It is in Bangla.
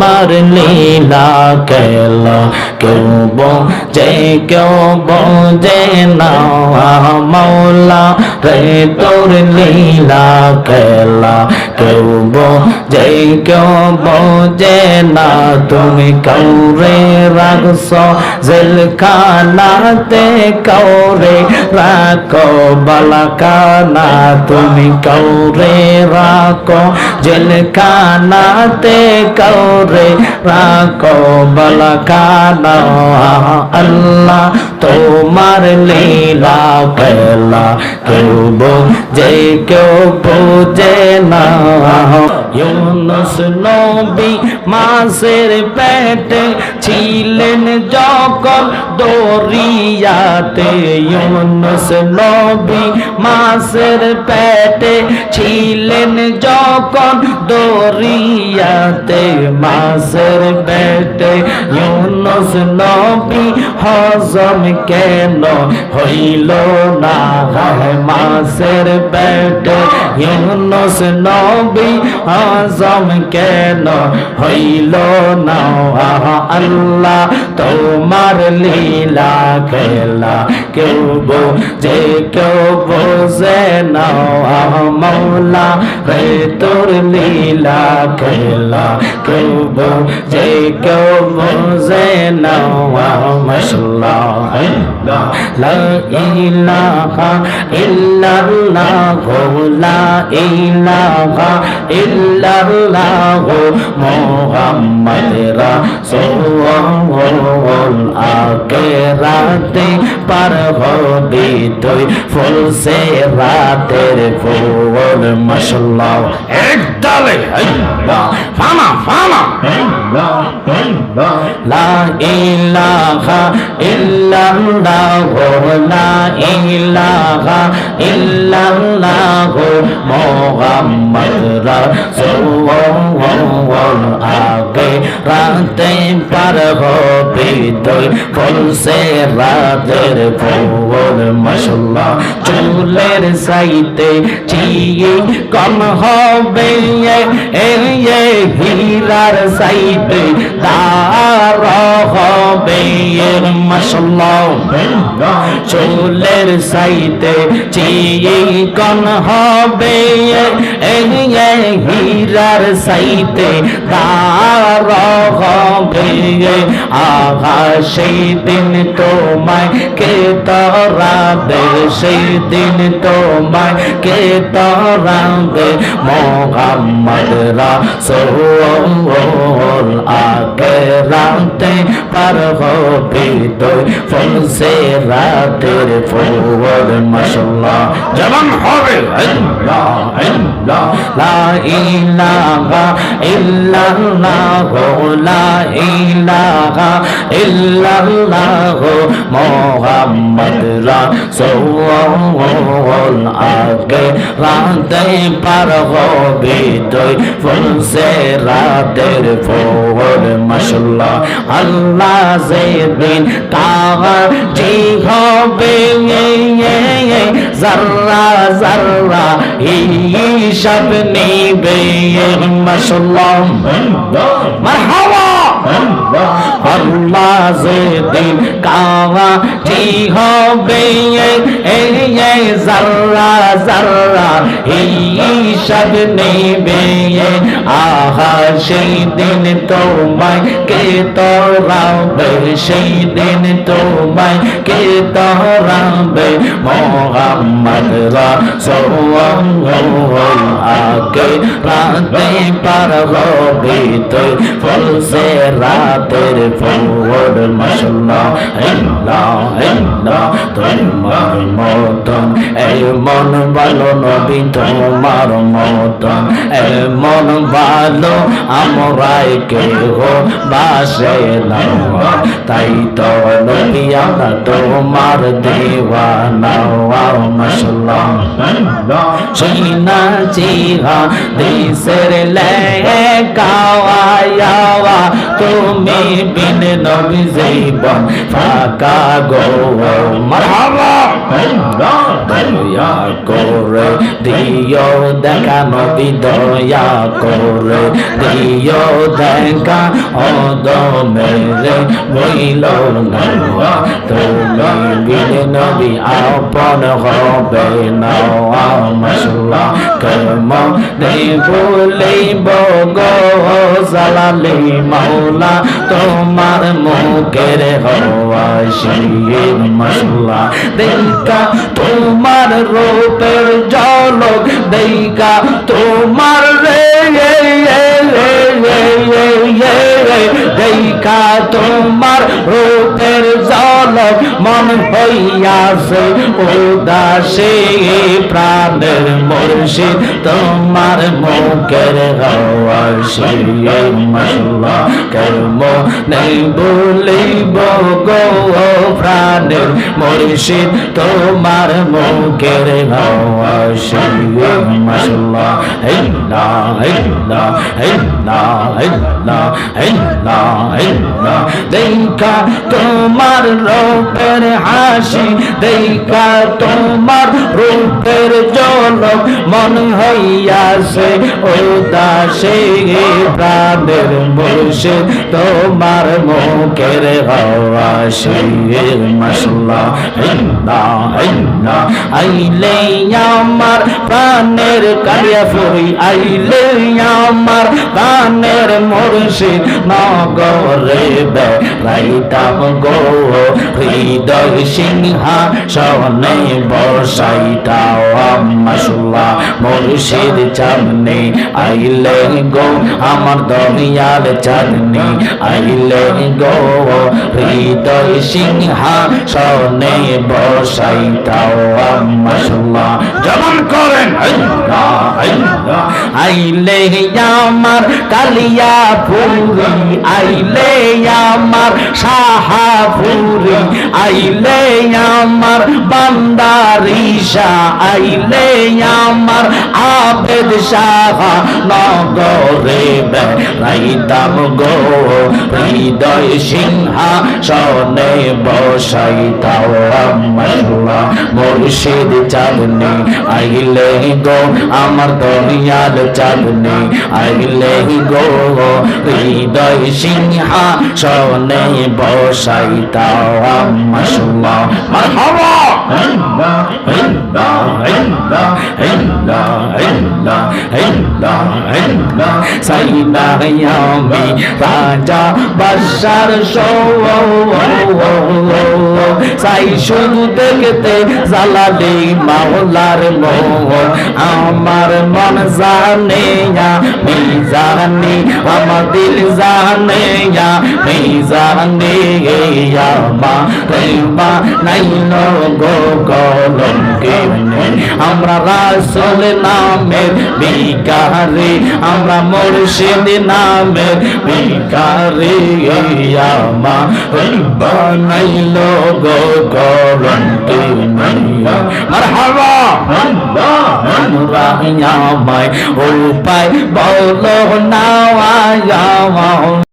তোমার লীলা খেল কেউ বোঝে কেউ বোঝে না মৌলা রে তোর লীলা খেলা কেউ বোঝে কেউ বোঝে না তুমি কৌরে রাখছ জেলখানাতে কৌরে রাখো। বালাকানা তুমি কৌরে রাখো, জেলখানাতে কৌরে রাখো। বালাকানা আল্লাহ তোমার লীলা খেলা কেউ বোঝে কেউ বোঝে না ইউনুস নবী মাসের পেটে ছিলেন যখন দরিয়াতে। ইউনুস নবী মাসের পেটে ছিলেন যখন দরিয়াতে মাসের পেটে ইউনুস নবী হজম কেন হইল না? মাসের পেটে ইউনুস নবী হজম কেন হইল না? আল্লাহ, তোমার লীলা খেলা কেউ যে কেউ বোঝে না। মৌলা রে তোর লীলা খেলা কেউ যে কেউ বোঝে না মশলা লা ইলাহা ইল্লাল্লাহ, লা ইলাহা ইল্লাল্লাহ মুহাম্মদ রাসূল আখিরাতে পার হবি তুই ফুল সে রাতের ফুল মাশাআল্লাহ একদালে ফানা ফানা। লা ইলাহা ইল্লাল্লাহ লা ইলাহা ইল্লাল্লাহ মুহাম্মদ রাসূল আগে রাতে পার হবে তুই ফুলসে রাতের ফুল মশলা চুলের সাইতে চিয়ে কম হবে এ, হীরার সাইতে তার হবে মাশাআল্লাহ চুলের সাইতে চিয়ে কম হবে। হীরার সাইতে তার হবে আগা সেই দিন তোমায় কে তরাবে সেই দিন তোমায় কে তরাবে মোহাম্মদ রাসূল আগে রাতে পার হবে তুই ফুল সে রাতের ফুল, মাশাআল্লাহ। জবান হবে লা ইলাহা ইল্লাল্লাহ, লা ইলাহা ইল্লাল্লাহ। মুহাম্মদ রাসূল আগে রাতে পার হবে তুই ফুল সে রাতের ফুল মাশাআল্লাহ। আল্লাহ যেদিন কাগর জি হবে জাররা জাররা হিসাব নিবে মাশাআল্লাহ। মারহাবা! আল্লাহ। যেদিন কাওয়া জি হবে, এই জাররা জাররা হিসাব নেবে, আহা সেই দিন তোমায় কে তোরাবে সেই দিন তোমায় কে তোরাবে, মোহাম্মদ রাসূল আগে রাতে পার হবে, তুই ফুল সে রাতের ফুল মাশাআল্লাহ আল্লাহ আল্লাহ তোমার মতন, এমন ভালো নবী তোমার মতন, এমন ভালো আমরাই কেহ বাসে না। তাই তো নবী আমরা তোমার দেওয়ানা, মাশাআল্লাহ চিনা চিহা দেশের লে গাওয়া তুমি বিন নবী জীবন ফাঁকা গো মারহাবা। দয়া করে দিও দেখা নবী দয়া করে দিও দেখা অদ মেরে বইল না তুমি বিন নবী আপন হবে না মশলা কর্ম নেই বলিব গো জালালি মাওলা তোমার মুখের হওয়া শির মশলা দেখা তোমার রূপের জলক দেখা তোমার রে দেখা তোমার রূপের জলক মন হইয়াছে উদাসী প্রাণের মুর্শিদ। তোমার মুখের হওয়া শির মশলা কর্ম নেই বলিব, গো প্রাণের মুর্শিদ। তোমার মুখের মশলা হেল্লা হেল্লা হেল্লা হেল্লা হেল্লা দেখা তোমার রূপের হাসি দেখা তোমার রূপ মন হইয়াছে উদাসী প্রাণের বসে তোমার মুখের হওয়া শির মশলা হিন্দা হিন্দা, আইলে আমার প্রাণের কালিয়া ফুরি, আইলে আমার প্রাণের মুর্শিদ। নগরে বেড়াইতাম গো, হৃদয় সিংহা সনে বসাইটাও মশলা মুর্শিদ চাঁদনি, আইলে গো আমার দরিয়াল চাঁদনি, আইলে গো হৃদয় সিংহা সনে বসাইটাও মশলা যেমন করেন। আইলে আমার কালিয়া ফুরি আইলে আমার সাহাপুরি আইলে আমার বান্দারিশা, আইলে আমার আবেদ সাহা নগরে বেড়াইতাম গো, হৃদয় সিংহা সনে বসাইতাও মশলা মুর্শিদ চাঁদনি, আইলে গো, আমার দরিয়াল চাঁদনি আইলে গো, হৃদয় সিংহা সনে বসাইতাও মশলা মারহাবা! হিন্দা হিন্দা হিন্দা হিন্দা হিন্দা হিন্দা হিন্দা। আমি রাজা বাসার শো সাই শুধু দেখতে জালালি মাওলার মোহ। আমার মন জানে আমি জানি আমার দিল জানে আমি জানি আমা রেবা নাইল গো কলম কে আমরা রাসূল নামের বিকারে আমরা মুর্শিদ নামের বিকারে আমা রেবা নাইল গো কলম কে মারহাবা আমরা আমায় উপায় বলো না